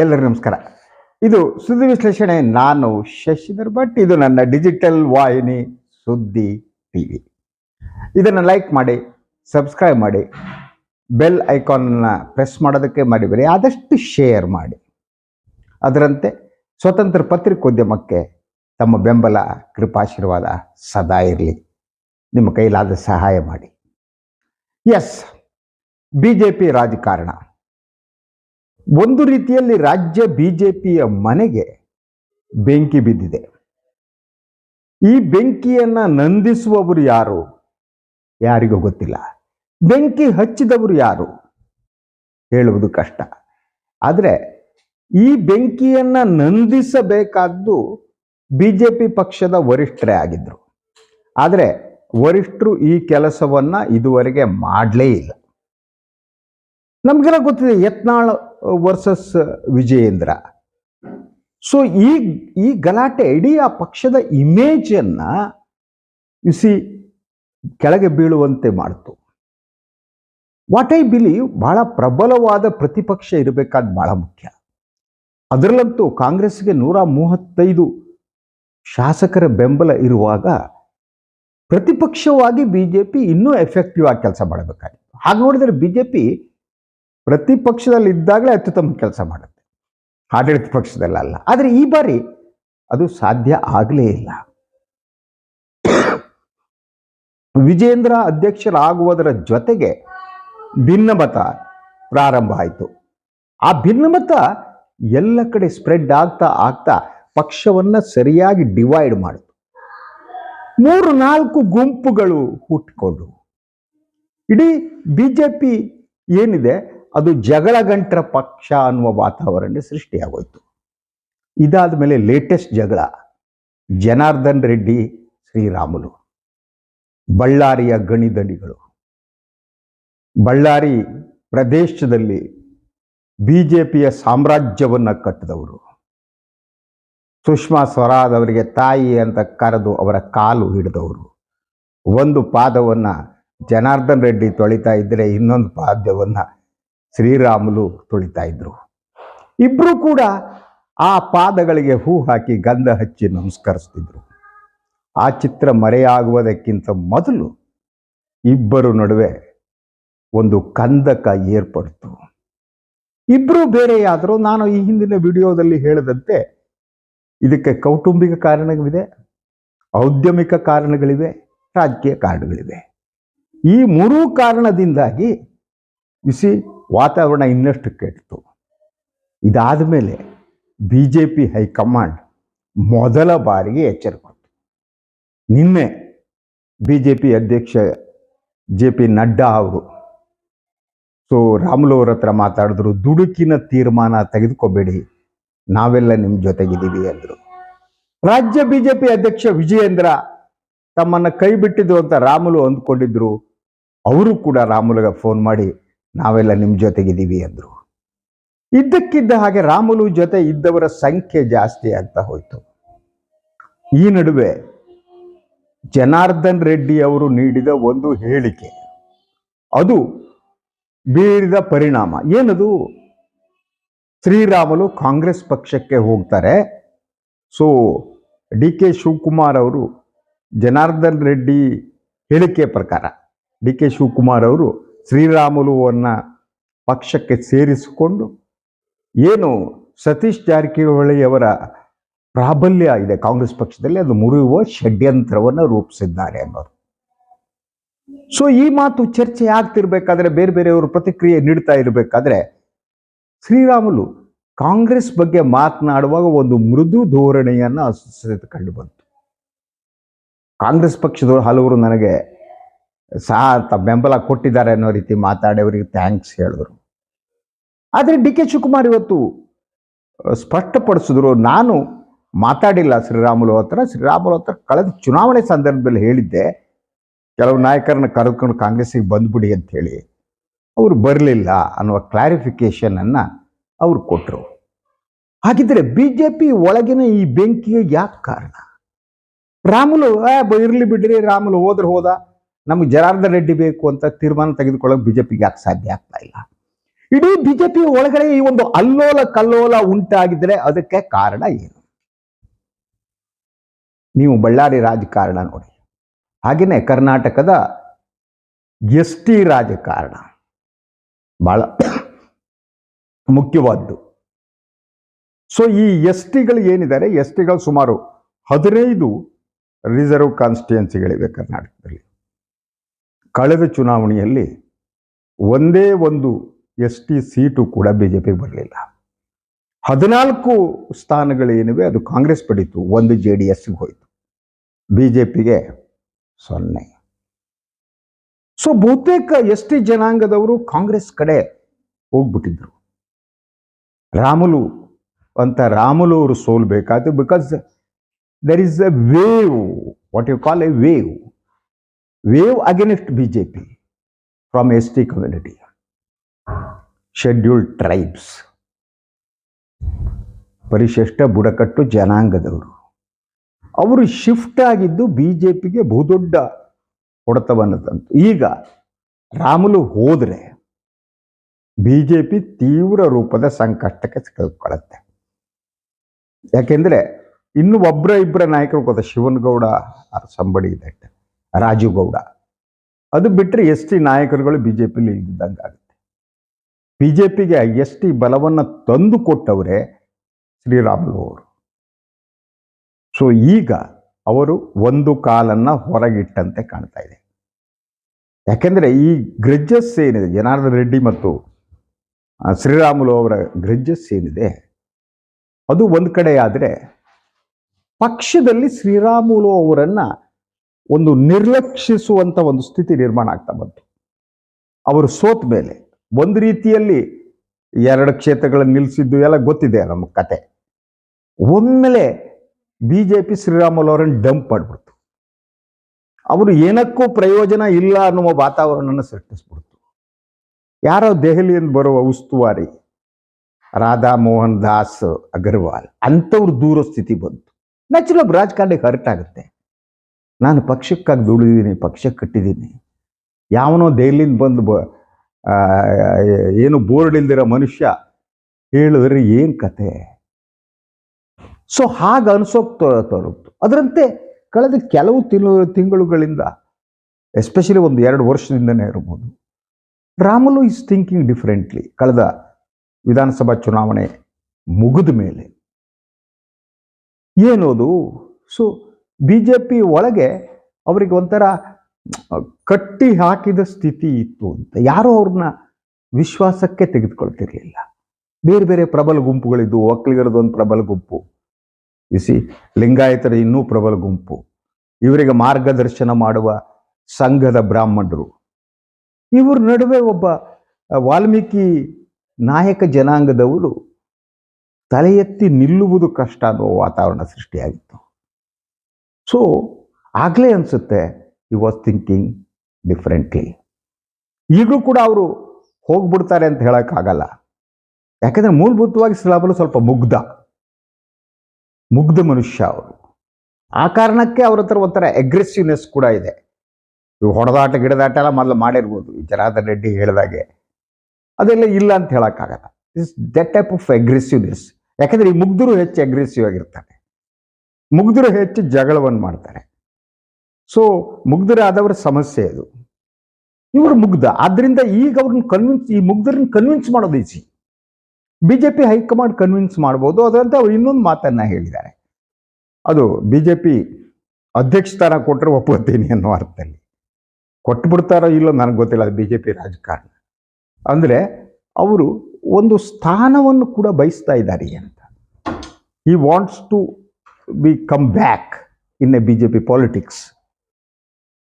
ಎಲ್ಲರಿಗೂ ನಮಸ್ಕಾರ. ಇದು ಸುದ್ದಿ ವಿಶ್ಲೇಷಣೆ. ನಾನು ಶಶಿಧರ್ ಭಟ್. ಇದು ನನ್ನ ಡಿಜಿಟಲ್ ವಾಹಿನಿ ಸುದ್ದಿ ಟಿವಿ. ಇದನ್ನು ಲೈಕ್ ಮಾಡಿ, ಸಬ್ಸ್ಕ್ರೈಬ್ ಮಾಡಿ, ಬೆಲ್ ಐಕಾನ್ನ ಪ್ರೆಸ್ ಮಾಡೋದಕ್ಕೆ ಮಾಡಿಬಿಡಿ ಆದಷ್ಟು ಶೇರ್ ಮಾಡಿ. ಅದರಂತೆ ಸ್ವತಂತ್ರ ಪತ್ರಿಕೋದ್ಯಮಕ್ಕೆ ತಮ್ಮ ಬೆಂಬಲ, ಕೃಪಾಶೀರ್ವಾದ ಸದಾ ಇರಲಿ. ನಿಮ್ಮ ಕೈಲಾದ ಸಹಾಯ ಮಾಡಿ. ಎಸ್ ಬಿ ಜೆ ಪಿ ರಾಜಕಾರಣ. ಒಂದು ರೀತಿಯಲ್ಲಿ ರಾಜ್ಯ ಬಿಜೆಪಿಯ ಮನೆಗೆ ಬೆಂಕಿ ಬಿದ್ದಿದೆ. ಈ ಬೆಂಕಿಯನ್ನ ನಂದಿಸುವವರು ಯಾರು? ಯಾರಿಗೂ ಗೊತ್ತಿಲ್ಲ. ಬೆಂಕಿ ಹಚ್ಚಿದವರು ಯಾರು? ಹೇಳುವುದು ಕಷ್ಟ. ಆದರೆ ಈ ಬೆಂಕಿಯನ್ನ ನಂದಿಸಬೇಕಾದ್ದು ಬಿಜೆಪಿ ಪಕ್ಷದ ವರಿಷ್ಠರೇ ಆಗಿದ್ರು. ಆದರೆ ವರಿಷ್ಠರು ಈ ಕೆಲಸವನ್ನ ಇದುವರೆಗೆ ಮಾಡಲೇ ಇಲ್ಲ. ನಮಗೆಲ್ಲ ಗೊತ್ತಿದೆ, ಯತ್ನಾಳ್ ವರ್ಸಸ್ ವಿಜಯೇಂದ್ರ. ಸೊ ಈ ಈ ಗಲಾಟೆ ಇಡೀ ಆ ಪಕ್ಷದ ಇಮೇಜನ್ನ ಇಸಿ ಕೆಳಗೆ ಬೀಳುವಂತೆ ಮಾಡ್ತು. ವಾಟ್ ಐ ಬಿಲೀವ್ ಬಹಳ ಪ್ರಬಲವಾದ ಪ್ರತಿಪಕ್ಷ ಇರಬೇಕಾದ ಬಹಳ ಮುಖ್ಯ. ಅದರಲ್ಲಂತೂ ಕಾಂಗ್ರೆಸ್ಗೆ ನೂರ ಮೂವತ್ತೈದು ಶಾಸಕರ ಬೆಂಬಲ ಇರುವಾಗ ಪ್ರತಿಪಕ್ಷವಾಗಿ ಬಿಜೆಪಿ ಇನ್ನೂ ಎಫೆಕ್ಟಿವ್ ಆಗಿ ಕೆಲಸ ಮಾಡಬೇಕಾಗಿತ್ತು. ಹಾಗೆ ನೋಡಿದರೆ ಬಿಜೆಪಿ ಪ್ರತಿಪಕ್ಷದಲ್ಲಿ ಇದ್ದಾಗಲೇ ಅತ್ಯುತ್ತಮ ಕೆಲಸ ಮಾಡುತ್ತೆ. ಆಡಳಿತ ಪಕ್ಷದಲ್ಲಲ್ಲ ಆದರೆ ಈ ಬಾರಿ ಅದು ಸಾಧ್ಯ ಆಗಲೇ ಇಲ್ಲ. ವಿಜೇಂದ್ರ ಅಧ್ಯಕ್ಷರಾಗುವುದರ ಜೊತೆಗೆ ಭಿನ್ನಮತ ಪ್ರಾರಂಭ ಆಯಿತು. ಆ ಭಿನ್ನಮತ ಎಲ್ಲ ಕಡೆ ಸ್ಪ್ರೆಡ್ ಆಗ್ತಾ ಆಗ್ತಾ ಪಕ್ಷವನ್ನು ಸರಿಯಾಗಿ ಡಿವೈಡ್ ಮಾಡಿತು. ಮೂರು ನಾಲ್ಕು ಗುಂಪುಗಳು ಹುಟ್ಟಿಕೊಂಡು ಇಡೀ ಬಿಜೆಪಿ ಏನಿದೆ ಅದು ಜಗಳ ಗಂಟರ ಪಕ್ಷ ಅನ್ನುವ ವಾತಾವರಣ ಸೃಷ್ಟಿಯಾಗೋಯ್ತು. ಇದಾದ ಮೇಲೆ ಲೇಟೆಸ್ಟ್ ಜಗಳ, ಜನಾರ್ದನ್ ರೆಡ್ಡಿ, ಶ್ರೀರಾಮುಲು. ಬಳ್ಳಾರಿಯ ಗಣಿದಣಿಗಳು ಬಳ್ಳಾರಿ ಪ್ರದೇಶದಲ್ಲಿ ಬಿ ಜೆ ಪಿಯ ಸಾಮ್ರಾಜ್ಯವನ್ನು ಕಟ್ಟಿದವರು. ಸುಷ್ಮಾ ಸ್ವರಾಜ್ ಅವರಿಗೆ ತಾಯಿ ಅಂತ ಕರೆದು ಅವರ ಕಾಲು ಹಿಡಿದವರು. ಒಂದು ಪಾದವನ್ನು ಜನಾರ್ದನ್ ರೆಡ್ಡಿ ತೊಳಿತಾ ಇದ್ದರೆ ಇನ್ನೊಂದು ಪಾದ್ಯವನ್ನ ಶ್ರೀರಾಮುಲು ತುಳಿತಾ ಇದ್ರು. ಇಬ್ರು ಕೂಡ ಆ ಪಾದಗಳಿಗೆ ಹೂ ಹಾಕಿ ಗಂಧ ಹಚ್ಚಿ ನಮಸ್ಕರಿಸ್ತಿದ್ರು. ಆ ಚಿತ್ರ ಮರೆಯಾಗುವುದಕ್ಕಿಂತ ಮೊದಲು ಇಬ್ಬರು ನಡುವೆ ಒಂದು ಕಂದಕ ಏರ್ಪಡ್ತು. ಇಬ್ಬರು ಬೇರೆಯಾದರೂ, ನಾನು ಈ ಹಿಂದಿನ ವಿಡಿಯೋದಲ್ಲಿ ಹೇಳಿದಂತೆ ಇದಕ್ಕೆ ಕೌಟುಂಬಿಕ ಕಾರಣವಿದೆ ಔದ್ಯಮಿಕ ಕಾರಣಗಳಿವೆ, ರಾಜಕೀಯ ಕಾರಣಗಳಿವೆ. ಈ ಮೂರೂ ಕಾರಣದಿಂದಾಗಿ ಬಿಸಿ ವಾತಾವರಣ ಇನ್ನಷ್ಟು ಕೆಟ್ಟಿತು ಇದಾದ ಮೇಲೆ ಬಿ ಜೆ ಪಿ ಹೈಕಮಾಂಡ್ ಮೊದಲ ಬಾರಿಗೆ ಎಚ್ಚರಿಕೊಟ್ಟು ನಿನ್ನೆ ಬಿ ಜೆ ಪಿ ಅಧ್ಯಕ್ಷ ಜೆ ಪಿ ನಡ್ಡಾ ಅವರು, ಸೊ ರಾಮುಲು ಅವ್ರ ಹತ್ರ ಮಾತಾಡಿದ್ರು, ದುಡುಕಿನ ತೀರ್ಮಾನ ತೆಗೆದುಕೋಬೇಡಿ, ನಾವೆಲ್ಲ ನಿಮ್ಮ ಜೊತೆಗಿದ್ದೀವಿ ಅಂದರು. ರಾಜ್ಯ ಬಿ ಜೆ ಪಿ ಅಧ್ಯಕ್ಷ ವಿಜಯೇಂದ್ರ ತಮ್ಮನ್ನು ಕೈ ಬಿಟ್ಟಿದ್ದು ಅಂತ ರಾಮುಲು ಅಂದ್ಕೊಂಡಿದ್ರು. ಅವರು ಕೂಡ ರಾಮುಲಿಗೆ ಫೋನ್ ಮಾಡಿ ನಾವೆಲ್ಲ ನಿಮ್ಮ ಜೊತೆಗಿದ್ದೀವಿ ಅಂದರು. ಇದ್ದಕ್ಕಿದ್ದ ಹಾಗೆ ರಾಮುಲು ಜೊತೆ ಇದ್ದವರ ಸಂಖ್ಯೆ ಜಾಸ್ತಿ ಆಗ್ತಾ ಹೋಯಿತು. ಈ ನಡುವೆ ಜನಾರ್ದನ್ ರೆಡ್ಡಿ ಅವರು ನೀಡಿದ ಒಂದು ಹೇಳಿಕೆ. ಅದು ಬೀರಿದ ಪರಿಣಾಮ. ಏನದು? ಶ್ರೀರಾಮುಲು ಕಾಂಗ್ರೆಸ್ ಪಕ್ಷಕ್ಕೆ ಹೋಗ್ತಾರೆ. ಸೊ, ಡಿ ಕೆ ಶಿವಕುಮಾರ್ ಅವರು ಜನಾರ್ದನ್ ರೆಡ್ಡಿ ಹೇಳಿಕೆ ಪ್ರಕಾರ, ಡಿ ಕೆ ಶಿವಕುಮಾರ್ ಅವರು ಶ್ರೀರಾಮುಲುವನ್ನ ಪಕ್ಷಕ್ಕೆ ಸೇರಿಸಿಕೊಂಡು ಏನು ಸತೀಶ್ ಜಾರಕಿಹೊಳಿಯವರ ಪ್ರಾಬಲ್ಯ ಇದೆ ಕಾಂಗ್ರೆಸ್ ಪಕ್ಷದಲ್ಲಿ, ಅದು ಮುರಿಯುವ ಷಡ್ಯಂತ್ರವನ್ನು ರೂಪಿಸಿದ್ದಾರೆ ಅನ್ನೋದು. ಸೊ ಈ ಮಾತು ಚರ್ಚೆ ಆಗ್ತಿರ್ಬೇಕಾದ್ರೆ ಬೇರೆ ಬೇರೆಯವರು ಪ್ರತಿಕ್ರಿಯೆ ನೀಡ್ತಾ ಇರಬೇಕಾದ್ರೆ ಶ್ರೀರಾಮುಲು ಕಾಂಗ್ರೆಸ್ ಬಗ್ಗೆ ಮಾತನಾಡುವಾಗ ಒಂದು ಮೃದು ಧೋರಣೆಯನ್ನು ಕಂಡು ಬಂತು. ಕಾಂಗ್ರೆಸ್ ಪಕ್ಷದವರು ಹಲವರು ನನಗೆ ಸಹ ಬೆಂಬಲ ಕೊಟ್ಟಿದ್ದಾರೆ ಅನ್ನೋ ರೀತಿ ಮಾತಾಡಿ ಅವರಿಗೆ ಥ್ಯಾಂಕ್ಸ್ ಹೇಳಿದ್ರು. ಆದರೆ ಡಿ ಕೆ ಶಿವಕುಮಾರ್ ಇವತ್ತು ಸ್ಪಷ್ಟಪಡಿಸಿದ್ರು, ನಾನು ಮಾತಾಡಿಲ್ಲ ಶ್ರೀರಾಮುಲು ಹತ್ರ. ಶ್ರೀರಾಮುಲು ಹತ್ರ ಕಳೆದ ಚುನಾವಣೆ ಸಂದರ್ಭದಲ್ಲಿ ಹೇಳಿದ್ದೆ, ಕೆಲವು ನಾಯಕರನ್ನ ಕರೆದುಕೊಂಡು ಕಾಂಗ್ರೆಸ್ಸಿಗೆ ಬಂದ್ಬಿಡಿ ಅಂತ ಹೇಳಿ ಅವರು ಬರಲಿಲ್ಲ ಅನ್ನುವ ಕ್ಲಾರಿಫಿಕೇಶನ್ ಅನ್ನ ಅವ್ರು ಕೊಟ್ಟರು ಹಾಗಿದ್ರೆ ಬಿ ಜೆ ಪಿ ಒಳಗಿನ ಈ ಬೆಂಕಿಗೆ ಯಾಕೆ ಕಾರಣ? ರಾಮುಲು ಇರಲಿ ಬಿಡ್ರಿ, ರಾಮುಲು, ಹೋದ್ರೆ ಹೋದ. ನಮಗೆ ಜನಾರ್ದನ್ ರೆಡ್ಡಿ ಬೇಕು ಅಂತ ತೀರ್ಮಾನ ತೆಗೆದುಕೊಳ್ಳೋಕೆ ಬಿಜೆಪಿಗೆ ಯಾಕೆ ಸಾಧ್ಯ ಆಗ್ತಾ ಇಲ್ಲ? ಇಡೀ ಬಿಜೆಪಿ ಒಳಗಡೆ ಈ ಒಂದು ಅಲ್ಲೋಲ ಕಲ್ಲೋಲ ಉಂಟಾಗಿದ್ರೆ ಅದಕ್ಕೆ ಕಾರಣ ಏನು? ನೀವು ಬಳ್ಳಾರಿ ರಾಜಕಾರಣ ನೋಡಿ. ಹಾಗೆಯೇ ಕರ್ನಾಟಕದ ಎಸ್ ಟಿ ರಾಜಕಾರಣ ಬಹಳ ಮುಖ್ಯವಾದ್ದು. ಸೊ ಈ ಎಸ್ ಟಿಗಳು ಏನಿದ್ದಾರೆ? ಎಸ್ ಟಿಗಳು ಸುಮಾರು ಹದಿನೈದು ರಿಸರ್ವ್ ಕಾನ್ಸ್ಟಿಟ್ಯೂನ್ಸಿಗಳಿವೆ ಕರ್ನಾಟಕದಲ್ಲಿ. ಕಳೆದ ಚುನಾವಣೆಯಲ್ಲಿ ಒಂದೇ ಒಂದು ಎಸ್ ಟಿ ಸೀಟು ಕೂಡ ಬಿ ಜೆ ಪಿಗೆ ಬರಲಿಲ್ಲ. ಹದಿನಾಲ್ಕು ಸ್ಥಾನಗಳೇನಿವೆ ಅದು ಕಾಂಗ್ರೆಸ್ ಪಡೀತು, ಒಂದು ಜೆ ಡಿ ಎಸ್ಗೆ ಹೋಯಿತು. ಪಿಗೆ ಸೊನ್ನೆ. ಸೊ ಬಹುತೇಕ ಎಸ್ ಟಿ ಜನಾಂಗದವರು ಕಾಂಗ್ರೆಸ್ ಕಡೆ ಹೋಗ್ಬಿಟ್ಟಿದ್ರು. ರಾಮುಲು, ಅಂತ ರಾಮುಲು ಅವರು ಸೋಲ್ಬೇಕಾಯ್ತು because there is a wave what you call a wave wave against B J P from S T community scheduled tribes ಪರಿಶಿಷ್ಟ ಬುಡಕಟ್ಟು ಜನಾಂಗದವರು. ಅವರು ಶಿಫ್ಟ್ ಆಗಿದ್ದು ಬಿ ಜೆ ಪಿಗೆ ಬಹುದೊಡ್ಡ ಹೊಡೆತವನ್ನು ತಂತು ಈಗ ರಾಮುಲು ಹೋದರೆ ಬಿ ಜೆ ಪಿ ತೀವ್ರ ರೂಪದ ಸಂಕಷ್ಟಕ್ಕೆ ಕಳ್ಕೊಳ್ಳುತ್ತೆ ಯಾಕೆಂದರೆ ಇನ್ನು ಒಬ್ಬರ ಇಬ್ಬರ ನಾಯಕರು ಗೊತ್ತ ಶಿವನಗೌಡ ಸಂಬಡಿ ದಟ್ ರಾಜೀವ್ ಗೌಡ. ಅದು ಬಿಟ್ಟರೆ ಎಸ್ ಟಿ ನಾಯಕರುಗಳು ಬಿ ಜೆ ಪಿಲಿ ಇದ್ದಂಗೆ ಆಗುತ್ತೆ. ಬಿ ಜೆ ಪಿಗೆ ಎಸ್ ಟಿ ಬಲವನ್ನು ತಂದು ಕೊಟ್ಟವರೇ ಶ್ರೀರಾಮುಲು ಅವರು. ಸೊ ಈಗ ಅವರು ಒಂದು ಕಾಲನ್ನು ಹೊರಗಿಟ್ಟಂತೆ ಕಾಣ್ತಾ ಇದೆ. ಯಾಕೆಂದರೆ ಈ ಗ್ರಜ್ಜಸ್ ಏನಿದೆ ಜನಾರ್ದನ್ ರೆಡ್ಡಿ ಮತ್ತು ಶ್ರೀರಾಮುಲು ಅವರ ಗ್ರಜ್ಜಸ್ ಏನಿದೆ ಅದು ಒಂದು ಕಡೆ ಆದರೆ ಪಕ್ಷದಲ್ಲಿ ಶ್ರೀರಾಮುಲು ಅವರನ್ನ ಒಂದು ನಿರ್ಲಕ್ಷಿಸುವಂತ ಒಂದು ಸ್ಥಿತಿ ನಿರ್ಮಾಣ ಆಗ್ತಾ ಬಂತು. ಅವರು ಸೋತ ಮೇಲೆ ಒಂದು ರೀತಿಯಲ್ಲಿ ಎರಡು ಕ್ಷೇತ್ರಗಳನ್ನು ನಿಲ್ಲಿಸಿದ್ದು ಎಲ್ಲ ಗೊತ್ತಿದೆ ನಮ್ಮ ಕತೆ. ಒಮ್ಮೆಲೆ ಬಿ ಜೆ ಪಿ ಶ್ರೀರಾಮುಲು ಅವರನ್ನು ಡಂಪ್ ಮಾಡಿಬಿಡ್ತು. ಅವರು ಏನಕ್ಕೂ ಪ್ರಯೋಜನ ಇಲ್ಲ ಅನ್ನುವ ವಾತಾವರಣವನ್ನು ಸೃಷ್ಟಿಸ್ಬಿಡ್ತು. ಯಾರೋ ದೆಹಲಿಯಿಂದ ಬರುವ ಉಸ್ತುವಾರಿ ರಾಧಾ ಮೋಹನ್ ದಾಸ್ ಅಗರ್ವಾಲ್ ಅಂಥವ್ರು ದೂರ ಸ್ಥಿತಿ ಬಂತು. ನ್ಯಾಚುರಲ್ ರಾಜಕಾರಣಿಗೆ ಹರ್ಟ್ ಆಗುತ್ತೆ. ನಾನು ಪಕ್ಷಕ್ಕಾಗಿ ದುಡಿದೀನಿ ಪಕ್ಷ ಕಟ್ಟಿದ್ದೀನಿ. ಯಾವನೋ ದೆಹಲಿಯಿಂದ ಬಂದು ಬ ಏನು ಬೋರ್ಡ್ ಇಲ್ದಿರೋ ಮನುಷ್ಯ ಹೇಳಿದ್ರೆ ಏನು ಕತೆ? ಸೊ ಹಾಗೆ ಅನ್ಸೋಕ್ ತೋರುತ್ತು. ಅದರಂತೆ ಕಳೆದ ಕೆಲವು ತಿಂಗಳು, ತಿಂಗಳುಗಳಿಂದ ಎಸ್ಪೆಷಲಿ ಒಂದು ಎರಡು ವರ್ಷದಿಂದನೇ ಇರ್ಬೋದು, ರಾಮುಲು ಇಸ್ ಥಿಂಕಿಂಗ್ ಡಿಫ್ರೆಂಟ್ಲಿ ಕಳೆದ ವಿಧಾನಸಭಾ ಚುನಾವಣೆ ಮುಗಿದ ಮೇಲೆ. ಏನೋದು ಸೊ ಜೆ ಪಿ ಒಳಗೆ ಅವ್ರಿಗೆ ಒಂಥರ ಕಟ್ಟಿ ಹಾಕಿದ ಸ್ಥಿತಿ ಇತ್ತು ಅಂತ. ಯಾರೂ ಅವ್ರನ್ನ ವಿಶ್ವಾಸಕ್ಕೆ ತೆಗೆದುಕೊಳ್ತಿರ್ಲಿಲ್ಲ. ಬೇರೆ ಬೇರೆ ಪ್ರಬಲ ಗುಂಪುಗಳಿದ್ದು ಒಕ್ಕಲಿಗರದೊಂದು ಪ್ರಬಲ ಗುಂಪು. ಇಸಿ ಲಿಂಗಾಯತರ ಇನ್ನೂ ಪ್ರಬಲ ಗುಂಪು. ಇವರಿಗೆ ಮಾರ್ಗದರ್ಶನ ಮಾಡುವ ಸಂಘದ ಬ್ರಾಹ್ಮಣರು. ಇವ್ರ ನಡುವೆ ಒಬ್ಬ ವಾಲ್ಮೀಕಿ ನಾಯಕ ಜನಾಂಗದವರು ತಲೆ ಎತ್ತಿ ನಿಲ್ಲುವುದು ಕಷ್ಟ ಅನ್ನೋ ವಾತಾವರಣ ಸೃಷ್ಟಿಯಾಗಿತ್ತು. ಸೊ ಆಗಲೇ ಅನಿಸುತ್ತೆ ಈ ವಾಸ್ ಥಿಂಕಿಂಗ್ ಡಿಫ್ರೆಂಟ್ಲಿ ಈಗಲೂ ಕೂಡ ಅವರು ಹೋಗ್ಬಿಡ್ತಾರೆ ಅಂತ ಹೇಳೋಕ್ಕಾಗಲ್ಲ. ಯಾಕಂದ್ರೆ ಮೂಲಭೂತವಾಗಿ ಶ್ರೀರಾಮುಲು ಸ್ವಲ್ಪ ಮುಗ್ಧ. ಮುಗ್ಧ ಮನುಷ್ಯ ಅವರು. ಆ ಕಾರಣಕ್ಕೆ ಅವ್ರ ಹತ್ರ ಒಂಥರ ಎಗ್ರೆಸಿವ್ನೆಸ್ ಕೂಡ ಇದೆ. ಇವು ಹೊಡೆದಾಟ, ಗಿಡದಾಟ ಎಲ್ಲ ಮೊದಲು ಮಾಡಿರ್ಬೋದು. ಈ ಜನಾರ್ದನ್ ರೆಡ್ಡಿ ಹೇಳಿದಾಗೆ. ಅದೆಲ್ಲ ಇಲ್ಲ ಅಂತ ಹೇಳೋಕ್ಕಾಗಲ್ಲ. Is that type of aggressiveness ಯಾಕಂದ್ರೆ ಈ ಮುಗ್ಧರು ಹೆಚ್ಚು ಅಗ್ರೆಸಿವ್ ಆಗಿರ್ತಾರೆ. ಮುಗ್ಧರು ಹೆಚ್ಚು ಜಗಳವನ್ನು ಮಾಡ್ತಾರೆ. ಸೊ ಮುಗ್ಧರಾದವರ ಸಮಸ್ಯೆ ಅದು. ಇವರು ಮುಗ್ಧ. ಆದ್ರಿಂದ ಈಗ ಅವ್ರನ್ನ ಕನ್ವಿನ್ಸ್ ಈ ಮುಗ್ಧರನ್ನ ಕನ್ವಿನ್ಸ್ ಮಾಡೋದು easy BJP high command convince ಮಾಡ್ಬೋದು. ಅದರಂತೆ ಅವ್ರು ಇನ್ನೊಂದು ಮಾತನ್ನ ಹೇಳಿದ್ದಾರೆ. ಅದು ಬಿಜೆಪಿ ಅಧ್ಯಕ್ಷ ಸ್ಥಾನ ಕೊಟ್ಟರೆ ಒಪ್ಪುತ್ತೀನಿ ಅನ್ನೋ ಅರ್ಥದಲ್ಲಿ. ಕೊಟ್ಬಿಡ್ತಾರೋ ಇಲ್ಲೋ ನನಗೆ ಗೊತ್ತಿಲ್ಲ ಅದು ಪಿ ರಾಜಕಾರಣ. ಅಂದರೆ ಅವರು ಒಂದು ಸ್ಥಾನವನ್ನು ಕೂಡ ಬಯಸ್ತಾ ಇದ್ದಾರೆ ಅಂತ. ಈ wants to back in a B J P politics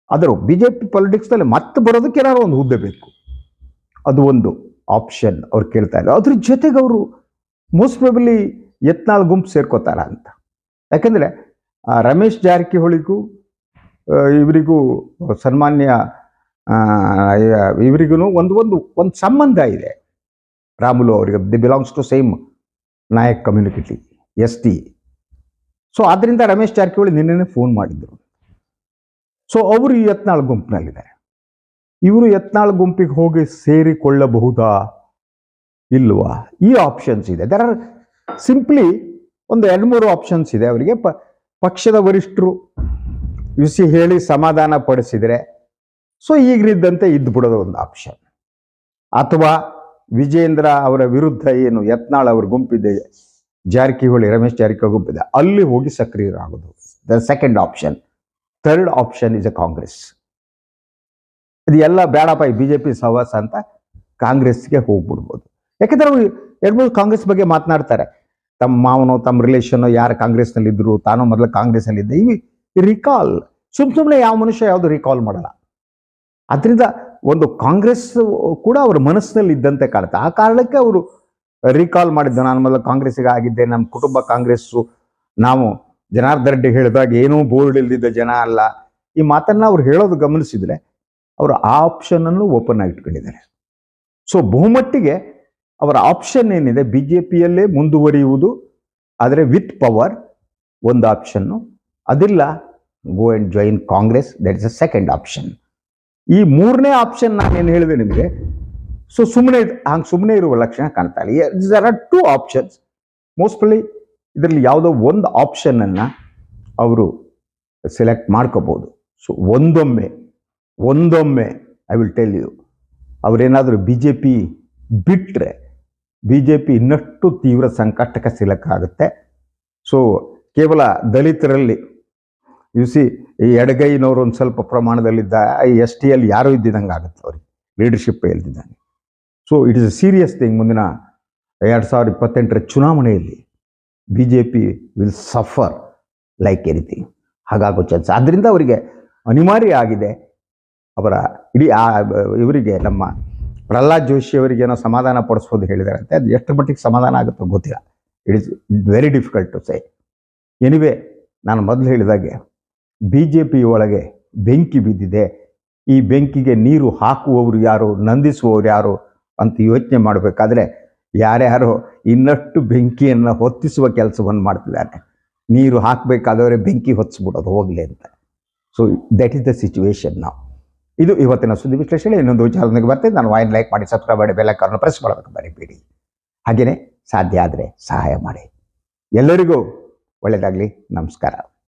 ಆದರೂ ಬಿ ಜೆ ಪಿ ಪಾಲಿಟಿಕ್ಸ್ನಲ್ಲಿ ಮತ್ತೆ ಬರೋದಕ್ಕೆ ಏನಾದ್ರು ಒಂದು ಹುದ್ದೆ ಬೇಕು. ಅದು ಒಂದು ಆಪ್ಷನ್ ಅವ್ರು ಕೇಳ್ತಾ ಇದ್ದಾರೆ ಅದ್ರ ಜೊತೆಗೆ ಅವರು ಮೋಸ್ಟ್ ಪ್ರಾಬಲಿ ಯತ್ನಾಳ್ ಗುಂಪು ಸೇರ್ಕೋತಾರ ಅಂತ. ಯಾಕೆಂದರೆ ರಮೇಶ್ ಜಾರಕಿಹೊಳಿಗೂ ಇವರಿಗೂ ಸನ್ಮಾನ್ಯ ಇವರಿಗೂ ಒಂದು ಒಂದು ಒಂದು ಸಂಬಂಧ ಇದೆ. ರಾಮುಲು ಅವರಿಗೆ the belongs to same Nayak community S T so ಆದ್ದರಿಂದ ರಮೇಶ್ ಜಾರಕಿಹೊಳಿ ನಿನ್ನೆ ಫೋನ್ ಮಾಡಿದ್ರು. ಸೊ ಅವರು ಈ ಯತ್ನಾಳ್ ಗುಂಪಿನಲ್ಲಿದ್ದಾರೆ. ಇವರು ಯತ್ನಾಳ್ ಗುಂಪಿಗೆ ಹೋಗಿ ಸೇರಿಕೊಳ್ಳಬಹುದಾ? ಇಲ್ವಾ? ಈ ಆಪ್ಷನ್ಸ್ ಇದೆ. ದರ್ ಆರ್ ಸಿಂಪ್ಲಿ ಒಂದು ಎರಡು ಮೂರು ಆಪ್ಷನ್ಸ್ ಇದೆ ಅವರಿಗೆ. ಪ, ಪಕ್ಷದ ವರಿಷ್ಠರು ವಿಸಿ ಹೇಳಿ ಸಮಾಧಾನ ಪಡಿಸಿದರೆ ಸೊ ಈಗಿದ್ದಂತೆ ಇದ್ದು ಬಿಡೋದು ಒಂದು ಆಪ್ಷನ್ ಅಥವಾ ವಿಜೇಂದ್ರ ಅವರ ವಿರುದ್ಧ ಏನು ಯತ್ನಾಳ್ ಅವ್ರ ಗುಂಪಿದೆ ಜಾರಕಿಹೊಳಿ ರಮೇಶ್ ಜಾರಕಿಹೊಳಿ ಗುಂಪಿದೆ ಅಲ್ಲಿ ಹೋಗಿ ಸಕ್ರಿಯರಾಗೋದು. The second option third option is a Congress ಇದು ಎಲ್ಲ ಬೇಡಪ್ಪ, ಈ ಬಿ ಜೆ ಪಿ ಸಹವಾಸ ಅಂತ ಕಾಂಗ್ರೆಸ್ಗೆ ಹೋಗ್ಬಿಡ್ಬೋದು. ಯಾಕೆಂದ್ರೆ ಅವ್ರು ಎರಡು ಕಾಂಗ್ರೆಸ್ ಬಗ್ಗೆ ಮಾತನಾಡ್ತಾರೆ. ತಮ್ಮ ಮಾವನೋ, ತಮ್ಮ ರಿಲೇಷನ್ ಯಾರು ಕಾಂಗ್ರೆಸ್ನಲ್ಲಿ ಇದ್ರು, ತಾನು ಮೊದಲು ಕಾಂಗ್ರೆಸ್ನಲ್ಲಿ ಇದ್ದೆ. ಇವಿ ರಿಕಾಲ್ ಸುಮ್ ಸುಮ್ಮನೆ ಯಾವ ಮನುಷ್ಯ ಯಾವುದು ರಿಕಾಲ್ ಮಾಡಲ್ಲ. ಅದರಿಂದ ಒಂದು ಕಾಂಗ್ರೆಸ್ ಕೂಡ ಅವರ ಮನಸ್ಸಿನಲ್ಲಿ ಇದ್ದಂತೆ ಕಾಣುತ್ತೆ. ಆ ಕಾರಣಕ್ಕೆ ಅವರು ರೀಕಾಲ್ ಮಾಡಿದ್ದು ನಾನು ಮೊದಲು ಕಾಂಗ್ರೆಸ್ಸಿಗೆ ಆಗಿದ್ದೆ, ನಮ್ಮ ಕುಟುಂಬ ಕಾಂಗ್ರೆಸ್ಸು. ನಾವು ಜನಾರ್ದನ್ ರೆಡ್ಡಿ ಹೇಳಿದಾಗ ಏನೂ ಬೋರ್ಡ್ ಇಲ್ದಿದ್ದ ಜನ ಅಲ್ಲ. ಈ ಮಾತನ್ನ ಅವ್ರು ಹೇಳೋದು ಗಮನಿಸಿದ್ರೆ ಅವರು ಆ ಆಪ್ಷನ್ ಅನ್ನು ಓಪನ್ ಆಗಿ ಇಟ್ಕೊಂಡಿದ್ದಾರೆ. ಸೊ ಬಹುಮಟ್ಟಿಗೆ ಅವರ ಆಪ್ಷನ್ ಏನಿದೆ ಬಿ ಜೆ ಪಿಯಲ್ಲೇ ಮುಂದುವರಿಯುವುದು, ಆದರೆ ವಿತ್ ಪವರ್ ಒಂದು ಆಪ್ಷನ್ನು ಅದಿಲ್ಲ go and join Congress that is a second option ಈ ಮೂರನೇ ಆಪ್ಷನ್ ನಾನೇನು ಹೇಳಿದೆ ನಿಮಗೆ? ಸೊ ಸುಮ್ಮನೆ ಹಂಗೆ ಸುಮ್ಮನೆ ಇರುವ ಲಕ್ಷಣ ಕಾಣ್ತಾ ಇಲ್ಲ. There are two options mostly ಇದರಲ್ಲಿ ಯಾವುದೋ ಒಂದು ಆಪ್ಷನನ್ನು ಅವರು ಸೆಲೆಕ್ಟ್ ಮಾಡ್ಕೋಬೋದು. ಸೊ ಒಂದೊಮ್ಮೆ ಒಂದೊಮ್ಮೆ ಐ ವಿಲ್ ಟೆಲ್ ಯು ಅವರೇನಾದರೂ ಬಿ ಜೆ ಪಿ ಬಿಟ್ಟರೆ ಬಿ ಜೆ ಪಿ ಇನ್ನಷ್ಟು ತೀವ್ರ ಸಂಕಷ್ಟಕ್ಕೆ ಸಿಲಕ್ಕಾಗುತ್ತೆ ಸೊ ಕೇವಲ ದಲಿತರಲ್ಲಿ ಯು ಸಿ ಈ ಎಡಗೈನವರು ಒಂದು ಸ್ವಲ್ಪ ಪ್ರಮಾಣದಲ್ಲಿದ್ದ ಎಸ್ ಟಿಯಲ್ಲಿ ಯಾರೂ ಇದ್ದಿದ್ದಂಗೆ ಆಗುತ್ತೆ ಅವ್ರಿಗೆ leadership ಇಲ್ದಿದ್ದಂಗೆ. So it is a serious thing ಮುಂದಿನ ಎರಡು ಸಾವಿರದ ಇಪ್ಪತ್ತೆಂಟರ ಚುನಾವಣೆಯಲ್ಲಿ B J P will suffer like anything ಹಾಗಾಗೋ chance ಆದ್ದರಿಂದ ಅವರಿಗೆ ಅನಿವಾರ್ಯ ಆಗಿದೆ. ಅವರ ಇಡೀ ಆ, ಇವರಿಗೆ ನಮ್ಮ ಪ್ರಹ್ಲಾದ್ ಜೋಶಿ ಅವರಿಗೆ ಏನೋ ಸಮಾಧಾನ ಪಡಿಸ್ಬೋದು ಹೇಳಿದಾರಂತೆ. ಅದು ಎಷ್ಟು ಮಟ್ಟಿಗೆ ಸಮಾಧಾನ ಆಗುತ್ತೋ ಗೊತ್ತಿಲ್ಲ. It is very difficult to say anyway ನಾನು ಮೊದಲು ಹೇಳಿದಾಗೆ ಬಿ ಜೆ ಪಿ ಒಳಗೆ ಬೆಂಕಿ ಬಿದ್ದಿದೆ. ಈ ಬೆಂಕಿಗೆ ನೀರು ಹಾಕುವವರು ಯಾರು? ನಂದಿಸುವವರು ಯಾರು? ಅಂತ ಯೋಚನೆ ಮಾಡಬೇಕಾದ್ರೆ ಯಾರ್ಯಾರು ಇನ್ನಷ್ಟು ಬೆಂಕಿಯನ್ನು ಹೊತ್ತಿಸುವ ಕೆಲಸವನ್ನು ಮಾಡ್ತಿದ್ದಾನೆ ನೀರು ಹಾಕಬೇಕಾದವರೇ ಬೆಂಕಿ ಹೊತ್ತಿಸ್ಬಿಡೋದು ಹೋಗಲಿ ಅಂತ. So that is the situation ನಾವು ಇದು ಇವತ್ತಿನ ಸುದ್ದಿ ವಿಶ್ಲೇಷಣೆ. ಇನ್ನೊಂದು ವಿಚಾರದೊಂದಿಗೆ ಬರ್ತೇನೆ. ನಾನು ವಾಯಿನ್ ಲೈಕ್ ಮಾಡಿ ಸಬ್ಸ್ಕ್ರೈಬ್ ಮಾಡಿ ಬೆಲ್ಲಕ್ಕನ್ನು ಪ್ರೆಸ್ ಮಾಡೋದಕ್ಕೆ ಬರೀಬೇಡಿ ಹಾಗೆಯೇ ಸಾಧ್ಯ ಆದರೆ ಸಹಾಯ ಮಾಡಿ. ಎಲ್ಲರಿಗೂ ಒಳ್ಳೆಯದಾಗಲಿ ನಮಸ್ಕಾರ.